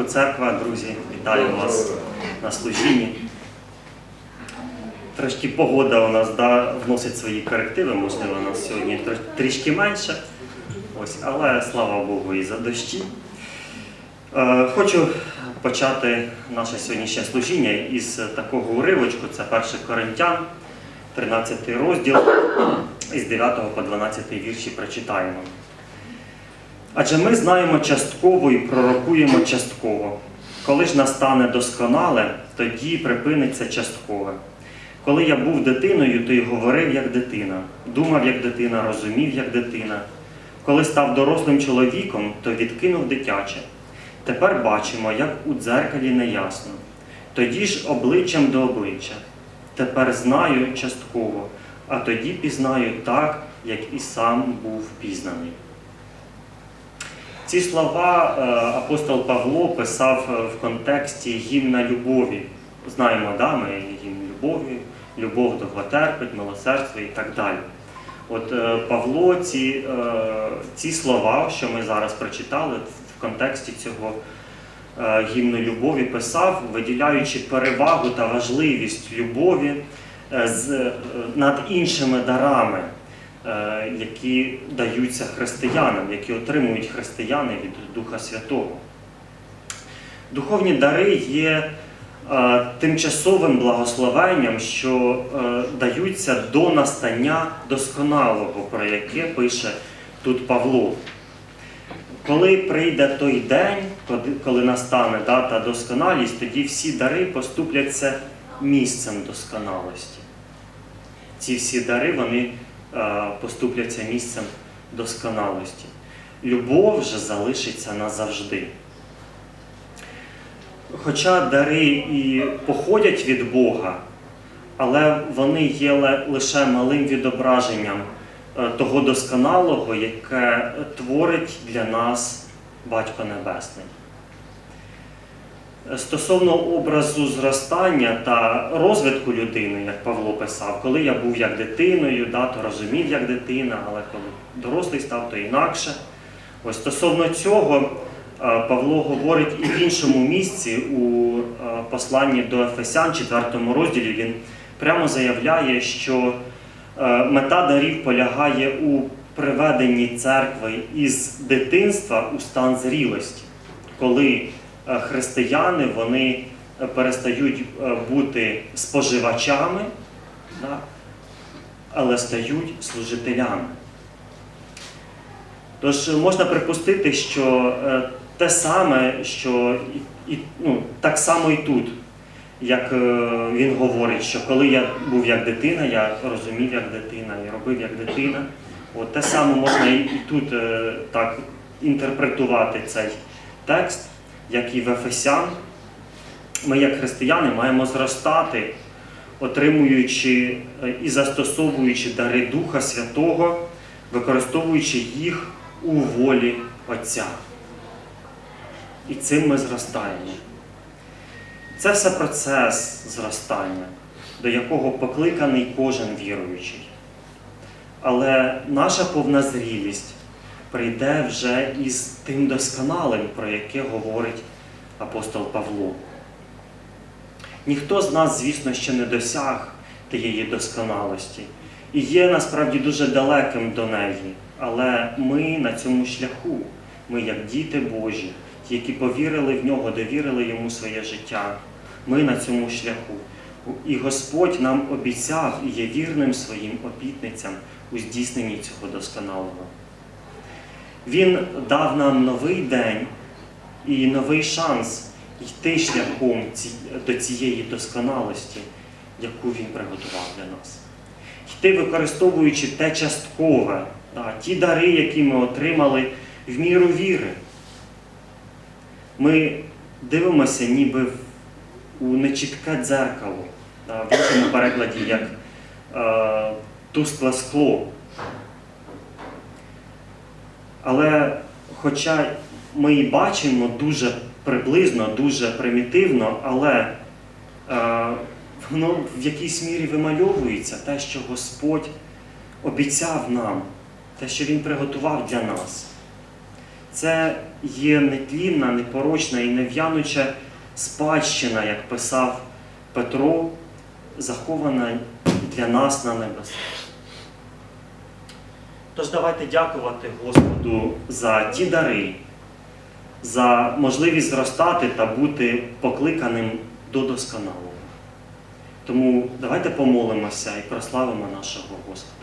ранку, церква, друзі, вітаю вас на служінні. Трошки погода у нас да, вносить свої корективи, можливо, у нас сьогодні трішки менше. Ось, але слава Богу і за дощі. Е, хочу почати наше сьогоднішнє служіння із такого уривочку. Це 1 Коринтян, 13 розділ, із 9 по 12 вірші прочитаємо. Адже ми знаємо частково і пророкуємо частково. Коли ж настане досконале, тоді припиниться часткове. Коли я був дитиною, то й говорив як дитина, думав як дитина, розумів як дитина. Коли став дорослим чоловіком, то відкинув дитяче. Тепер бачимо, як у дзеркалі неясно. Тоді ж обличчям до обличчя. Тепер знаю частково, а тоді пізнаю так, як і сам був пізнаний. Ці слова е, апостол Павло писав е, в контексті гімна любові. Знаємо, да, ми гімн любові, любов довготерпить, милосердство і так далі. От е, Павло ці, ці слова, що ми зараз прочитали, в контексті цього гімну любові писав, виділяючи перевагу та важливість любові над іншими дарами, які даються християнам, які отримують християни від Духа Святого. Духовні дари є е, тимчасовим благословенням, що е, даються до настання досконалого, про яке пише тут Павло. Коли прийде той день, коли- настане дата досконалість, тоді всі дари поступляться місцем досконалості. Ці всі дари вони е, поступляться місцем досконалості. Любов же залишиться назавжди. Хоча дари і походять від Бога, але вони є лише малим відображенням е, того досконалого, яке творить для нас Батько Небесний. Стосовно образу зростання та розвитку людини, як Павло писав, коли я був як дитиною, да, то розумів як дитина, але коли дорослий став, то інакше. Ось стосовно цього е, Павло говорить і в іншому місці у е, посланні до Ефесян, 4 розділі, він прямо заявляє, що е, мета дарів полягає у приведенні церкви із дитинства у стан зрілості, коли християни вони е, перестають е, бути споживачами, але стають служителями. Тож е, можна припустити, що е, те саме, що і, ну, так само і тут, як е, він говорить, що коли я був як дитина, я розумів як дитина і робив як дитина. От те саме можна і, тут е, так інтерпретувати цей текст, як і в Ефесян. Ми, як християни, маємо зростати, отримуючи е, і застосовуючи дари Духа Святого, використовуючи їх у волі Отця. І цим ми зростаємо. Це все процес зростання, до якого покликаний кожен віруючий. Але наша повна зрілість прийде вже із тим досконалим, про яке говорить апостол Павло. Ніхто з нас, звісно, ще не досяг тієї досконалості і є насправді дуже далеким до неї. Але ми на цьому шляху, ми, як діти Божі, ті, які повірили в нього, довірили йому своє життя, ми на цьому шляху. І Господь нам обіцяв і є вірним своїм обітницям у здійсненні цього досконалого. Він дав нам новий день і новий шанс йти шляхом до цієї досконалості, яку він приготував для нас. Йти використовуючи те часткове, ті дари, які ми отримали в міру віри. Ми дивимося ніби у нечітке дзеркало, в іншому перекладі як е, тускле скло. Але хоча ми і бачимо дуже приблизно, дуже примітивно, але е, воно в якійсь мірі вимальовується те, що Господь обіцяв нам, те, що Він приготував для нас. Це є нетлінна, непорочна і нев'януча спадщина, як писав Петро, захована для нас на небесах. Тож давайте дякувати Господу за ті дари, за можливість зростати та бути покликаним до досконалого. Тому давайте помолимося і прославимо нашого Господа.